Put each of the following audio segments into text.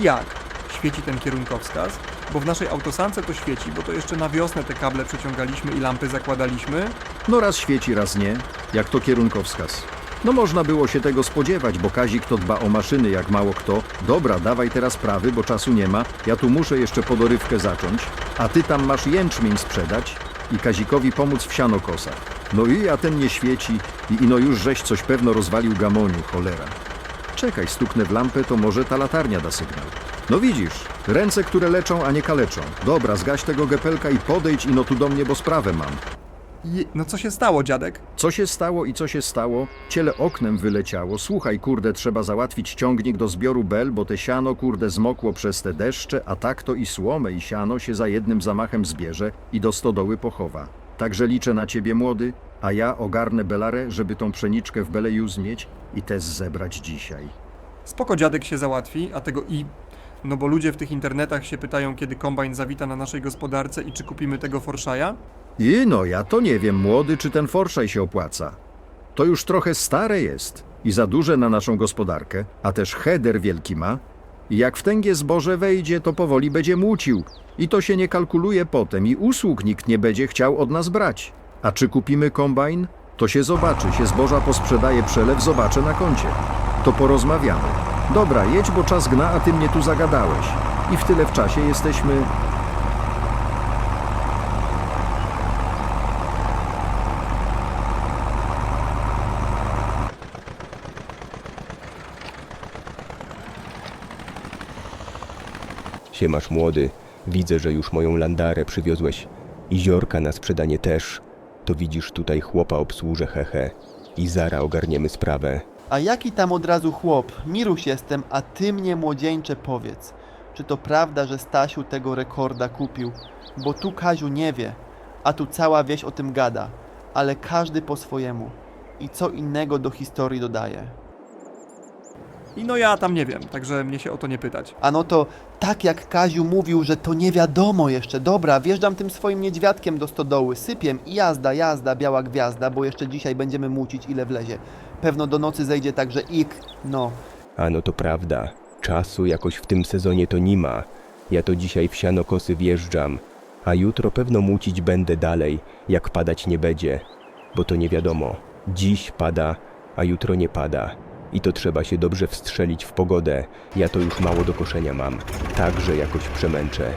i jak świeci ten kierunkowskaz, bo w naszej autosance to świeci, bo to jeszcze na wiosnę te kable przeciągaliśmy i lampy zakładaliśmy. No raz świeci, raz nie, jak to kierunkowskaz. No można było się tego spodziewać, bo Kazik to dba o maszyny jak mało kto. Dobra, dawaj teraz prawy, bo czasu nie ma. Ja tu muszę jeszcze podorywkę zacząć, a ty tam masz jęczmień sprzedać i Kazikowi pomóc w sianokosach. No i a ten nie świeci i ino już żeś coś pewno rozwalił gamoniu, cholera. Czekaj, stuknę w lampę, to może ta latarnia da sygnał. No widzisz, ręce, które leczą, a nie kaleczą. Dobra, zgaś tego gepelka i podejdź ino tu do mnie, bo sprawę mam. Je... No co się stało, dziadek? Co się stało i co się stało? Ciele oknem wyleciało. Słuchaj, kurde, trzeba załatwić ciągnik do zbioru bel, bo te siano, kurde, zmokło przez te deszcze, a tak to i słomę i siano się za jednym zamachem zbierze i do stodoły pochowa. Także liczę na ciebie, młody, a ja ogarnę belarę, żeby tą pszeniczkę w Belejus mieć i też zebrać dzisiaj. Spoko dziadek się załatwi, a tego i... No bo ludzie w tych internetach się pytają, kiedy kombajn zawita na naszej gospodarce i czy kupimy tego Forszaja? I no, ja to nie wiem, młody, czy ten forszaj się opłaca. To już trochę stare jest i za duże na naszą gospodarkę, a też heder wielki ma. I jak w tęgie zboże wejdzie, to powoli będzie mucił. I to się nie kalkuluje potem i usług nikt nie będzie chciał od nas brać. A czy kupimy kombajn? To się zobaczy, się zboża posprzedaje przelew, zobaczę na koncie. To porozmawiamy. Dobra, jedź, bo czas gna, a ty mnie tu zagadałeś. I w tyle w czasie jesteśmy... Siemasz młody, widzę, że już moją landarę przywiozłeś i ziorka na sprzedanie też. To widzisz tutaj chłopa obsłużę hehe i zara ogarniemy sprawę. A jaki tam od razu chłop? Miruś jestem, a ty mnie młodzieńcze powiedz. Czy to prawda, że Stasiu tego rekorda kupił? Bo tu Kaziu nie wie, a tu cała wieś o tym gada. Ale każdy po swojemu. I co innego do historii dodaje. I no ja tam nie wiem, także mnie się o to nie pytać. A no to tak jak Kaziu mówił, że to nie wiadomo jeszcze. Dobra, wjeżdżam tym swoim niedźwiadkiem do stodoły, sypiem i jazda, jazda, biała gwiazda, bo jeszcze dzisiaj będziemy mucić ile wlezie. Pewno do nocy zejdzie także ik, no. A no to prawda, czasu jakoś w tym sezonie to nie ma. Ja to dzisiaj w sianokosy wjeżdżam, a jutro pewno mucić będę dalej, jak padać nie będzie. Bo to nie wiadomo, dziś pada, a jutro nie pada. I to trzeba się dobrze wstrzelić w pogodę. Ja to już mało do koszenia mam, także jakoś przemęczę.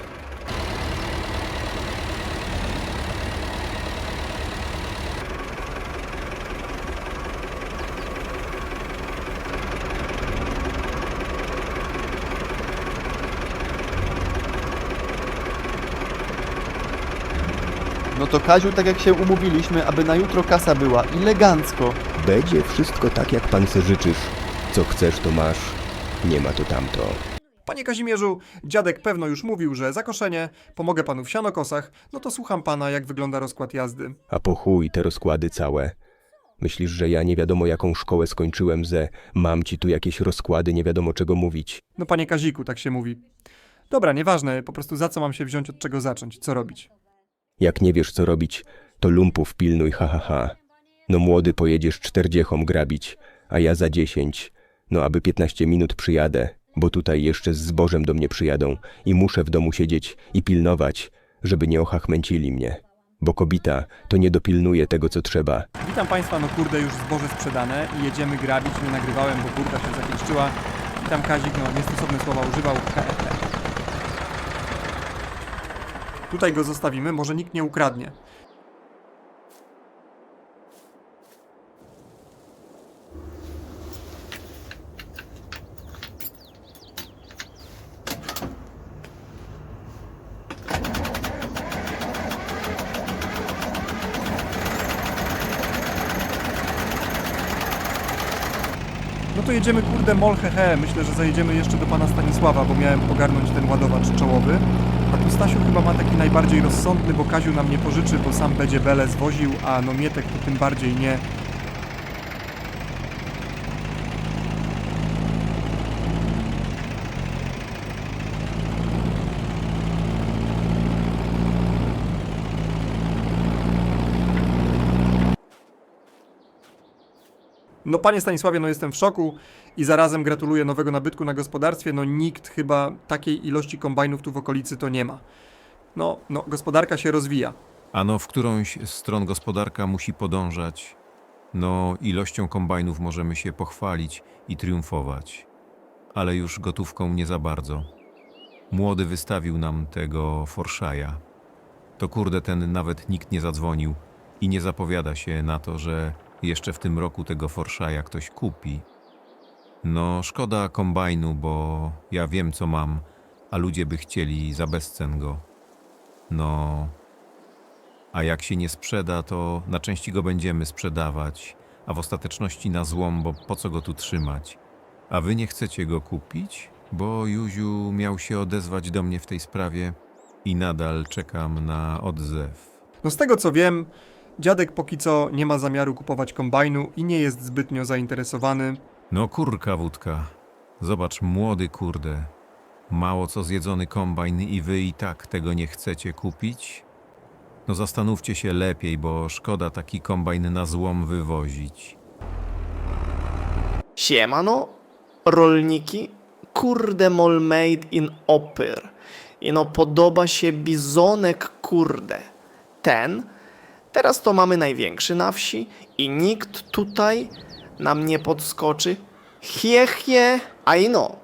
No to Kaziu, tak jak się umówiliśmy, aby na jutro kasa była, elegancko. Będzie wszystko tak, jak pan se życzysz. Co chcesz, to masz. Nie ma to tamto. Panie Kazimierzu, dziadek pewno już mówił, że zakoszenie, pomogę panu w sianokosach, no to słucham pana, jak wygląda rozkład jazdy. A po chuj te rozkłady całe. Myślisz, że ja nie wiadomo jaką szkołę skończyłem, że mam ci tu jakieś rozkłady, nie wiadomo czego mówić. No panie Kaziku, tak się mówi. Dobra, nieważne, po prostu za co mam się wziąć, od czego zacząć, co robić. Jak nie wiesz co robić, to lumpów pilnuj, ha ha ha. No młody pojedziesz czterdziechom grabić, a ja za dziesięć. No aby piętnaście minut przyjadę, bo tutaj jeszcze z zbożem do mnie przyjadą i muszę w domu siedzieć i pilnować, żeby nie ochachmęcili mnie. Bo kobita to nie dopilnuje tego co trzeba. Witam państwa, no kurde, już zboże sprzedane i jedziemy grabić, nie nagrywałem, bo burda się zapieszczyła. Witam Kazik, no niestosowne słowa używał. Tutaj go zostawimy, może nikt nie ukradnie. No to jedziemy kurde mol hehe. Myślę, że zajedziemy jeszcze do pana Stanisława, bo miałem ogarnąć ten ładowacz czołowy. A tu Stasiu chyba ma taki najbardziej rozsądny, bo Kaziu nam nie pożyczy, bo sam będzie bele zwoził, a no Mietek to tym bardziej nie. No panie Stanisławie, no jestem w szoku i zarazem gratuluję nowego nabytku na gospodarstwie. No nikt chyba takiej ilości kombajnów tu w okolicy to nie ma. No, no gospodarka się rozwija. Ano, w którąś stron gospodarka musi podążać. No, ilością kombajnów możemy się pochwalić i triumfować. Ale już gotówką nie za bardzo. Młody wystawił nam tego Forszaja. To kurde, ten nawet nikt nie zadzwonił i nie zapowiada się na to, że jeszcze w tym roku tego Forszaja ktoś kupi. No, szkoda kombajnu, bo ja wiem co mam, a ludzie by chcieli za bezcen go. No, a jak się nie sprzeda, to na części go będziemy sprzedawać, a w ostateczności na złom, bo po co go tu trzymać? A wy nie chcecie go kupić? Bo Juziu miał się odezwać do mnie w tej sprawie i nadal czekam na odzew. No z tego co wiem, dziadek póki co nie ma zamiaru kupować kombajnu i nie jest zbytnio zainteresowany. No kurka wódka, zobacz młody kurde, mało co zjedzony kombajn i wy i tak tego nie chcecie kupić? No zastanówcie się lepiej, bo szkoda taki kombajn na złom wywozić. Siemano, rolniki, kurde mol made in Opyr. I no podoba się bizonek kurde. Ten, teraz to mamy największy na wsi i nikt tutaj nam nie podskoczy. Chie, chie, a i no,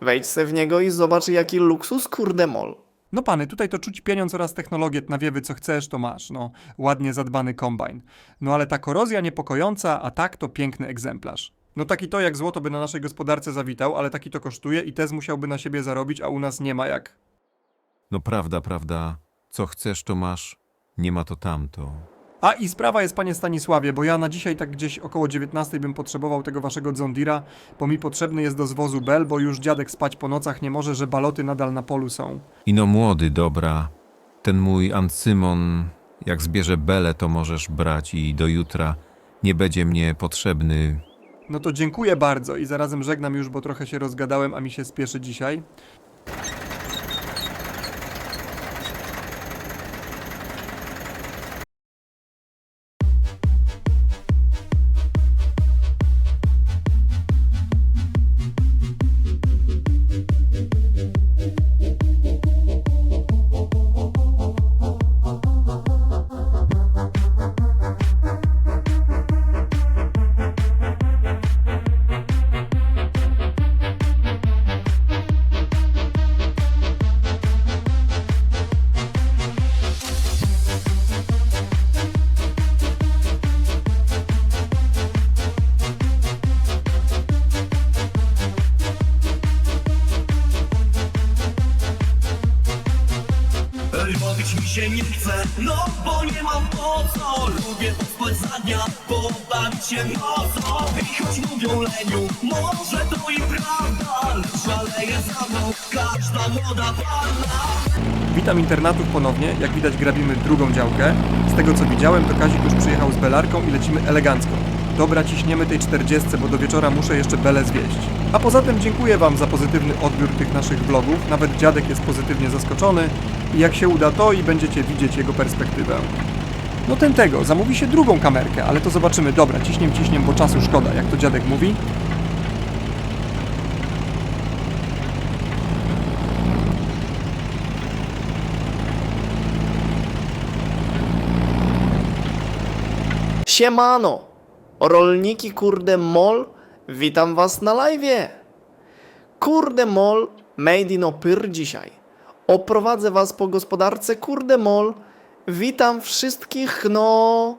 wejdź se w niego i zobacz jaki luksus kurde mol. No pany, tutaj to czuć pieniądz oraz technologię, na wiewy co chcesz, to masz, no, ładnie zadbany kombajn. No ale ta korozja niepokojąca, a tak to piękny egzemplarz. No taki to jak złoto by na naszej gospodarce zawitał, ale taki to kosztuje i tez musiałby na siebie zarobić, a u nas nie ma jak. No prawda, prawda, co chcesz to masz, nie ma to tamto. A i sprawa jest, panie Stanisławie, bo ja na dzisiaj tak gdzieś około 19 bym potrzebował tego waszego Dzondira, bo mi potrzebny jest do zwozu bel, bo już dziadek spać po nocach nie może, że baloty nadal na polu są. I no młody, dobra, ten mój Ancymon, jak zbierze belę, to możesz brać i do jutra nie będzie mnie potrzebny. No to dziękuję bardzo i zarazem żegnam już, bo trochę się rozgadałem, a mi się spieszy dzisiaj. Robić mi się nie chce, no bo nie mam po co Lubię pospać za dnia, pobawić się nocą I choć mówią leniu, może to i prawda Lecz szaleje za mną każda młoda panna Witam internatów ponownie. Jak widać grabimy drugą działkę. Z tego co widziałem, to Kazik już przyjechał z belarką i lecimy elegancko. Dobra, ciśniemy tej 40, bo do wieczora muszę jeszcze belę zwieść. A poza tym dziękuję Wam za pozytywny odbiór tych naszych vlogów. Nawet dziadek jest pozytywnie zaskoczony i jak się uda to i będziecie widzieć jego perspektywę. No ten tego, zamówi się drugą kamerkę, ale to zobaczymy. Dobra, ciśniem, ciśniem, bo czasu szkoda, jak to dziadek mówi. Siemano, rolniki kurde mol, witam was na live. Kurde mol, made in Opyr dzisiaj. Oprowadzę was po gospodarce kurde mol. Witam wszystkich, no,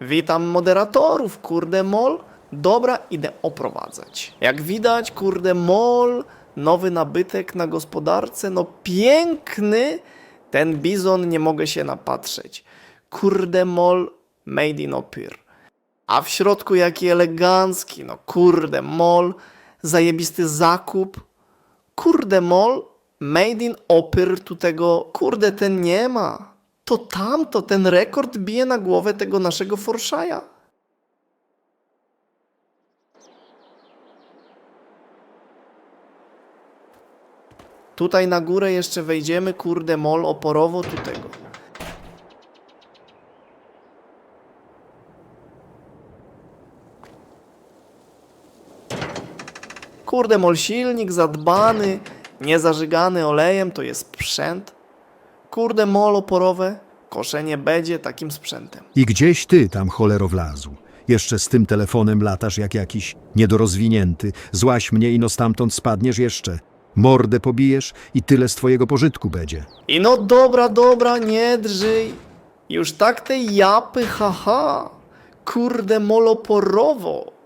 witam moderatorów kurde mol. Dobra, idę oprowadzać. Jak widać, kurde mol, nowy nabytek na gospodarce, no piękny. Ten bizon nie mogę się napatrzeć. Kurde mol, made in Opyr. A w środku jaki elegancki, no kurde mol, zajebisty zakup. Kurde mol, made in Opyr, tu tego, kurde ten nie ma. To tamto, ten rekord bije na głowę tego naszego Forszaja. Tutaj na górę jeszcze wejdziemy, kurde mol, oporowo tu tego. Kurde, mol silnik zadbany, niezażygany olejem to jest sprzęt. Kurde, mol oporowe, koszenie będzie takim sprzętem. I gdzieś ty tam cholero wlazł. Jeszcze z tym telefonem latasz jak jakiś niedorozwinięty. Złaś mnie i no stamtąd spadniesz jeszcze. Mordę pobijesz i tyle z twojego pożytku będzie. I no dobra, dobra, nie drżyj. Już tak te japy, haha. Kurde, moloporowo.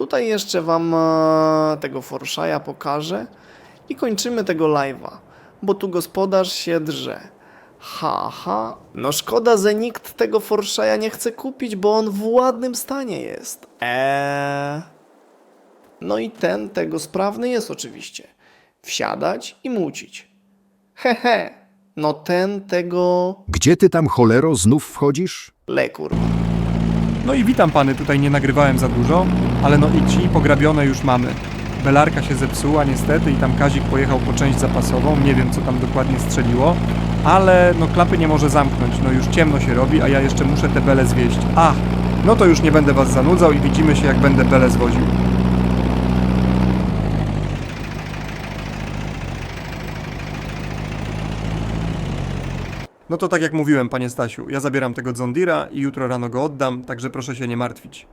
Tutaj jeszcze wam e, tego Forszaja pokażę i kończymy tego live'a, bo tu gospodarz się drze. Haha, no szkoda, że nikt tego Forszaja nie chce kupić, bo on w ładnym stanie jest. Eee... No i ten tego sprawny jest oczywiście. Wsiadać i mucić. Hehe, no ten tego Gdzie ty tam cholero znów wchodzisz? le kurwa. No i witam pany, tutaj nie nagrywałem za dużo, ale no i ci pograbione już mamy. Belarka się zepsuła niestety i tam Kazik pojechał po część zapasową, nie wiem co tam dokładnie strzeliło, ale no klapy nie może zamknąć, no już ciemno się robi, a ja jeszcze muszę te bele zwieść. A, no to już nie będę was zanudzał i widzimy się jak będę bele zwoził. No to tak jak mówiłem, panie Stasiu, ja zabieram tego Zondira i jutro rano go oddam, także proszę się nie martwić.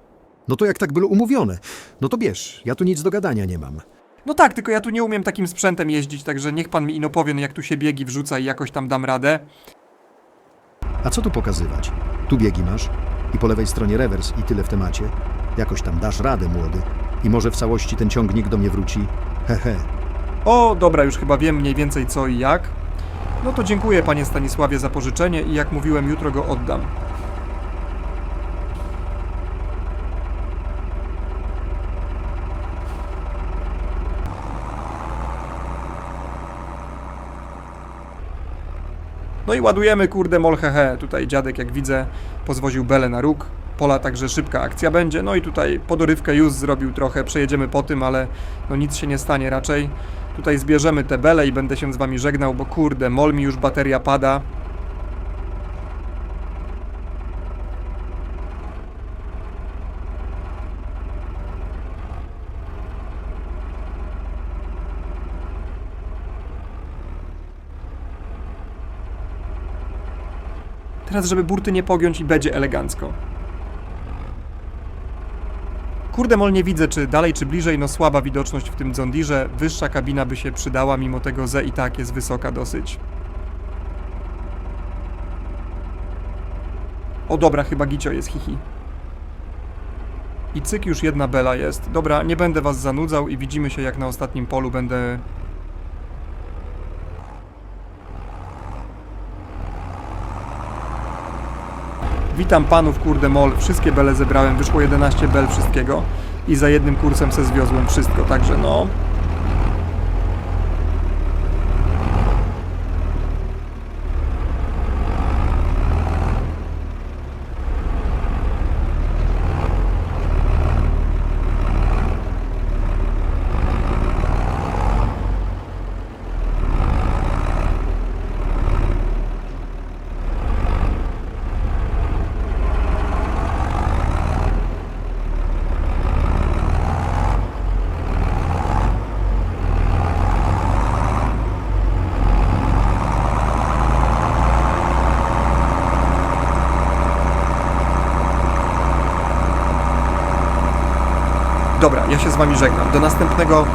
No to jak tak było umówione? No to bierz, ja tu nic do gadania nie mam. No tak, tylko ja tu nie umiem takim sprzętem jeździć, także niech pan mi ino powie, no jak tu się biegi wrzuca i jakoś tam dam radę. A co tu pokazywać? Tu biegi masz i po lewej stronie rewers i tyle w temacie. Jakoś tam dasz radę, młody. I może w całości ten ciągnik do mnie wróci. Hehe. O, dobra, już chyba wiem mniej więcej co i jak. No to dziękuję panie Stanisławie za pożyczenie i jak mówiłem, jutro go oddam. No i ładujemy, kurde, molhehe. Tutaj dziadek, jak widzę, pozwoził belę na róg. Pola także szybka akcja będzie. No i tutaj podorywkę już zrobił trochę, przejedziemy po tym, ale no nic się nie stanie raczej. Tutaj zbierzemy te bele i będę się z wami żegnał, bo kurde, mol mi już bateria pada. Teraz, żeby burty nie pogiąć i będzie elegancko. Kurde, mol nie widzę, czy dalej, czy bliżej, no słaba widoczność w tym Zondirze. Wyższa kabina by się przydała, mimo tego Z i tak jest wysoka dosyć. O dobra, chyba Gicio jest, hihi. I cyk, już jedna bela jest. Dobra, nie będę was zanudzał i widzimy się jak na ostatnim polu będę... Witam panów, kurde mol, wszystkie bele zebrałem, wyszło 11 bel wszystkiego i za jednym kursem se zwiozłem wszystko, także no... Dobra, ja się z wami żegnam. Do następnego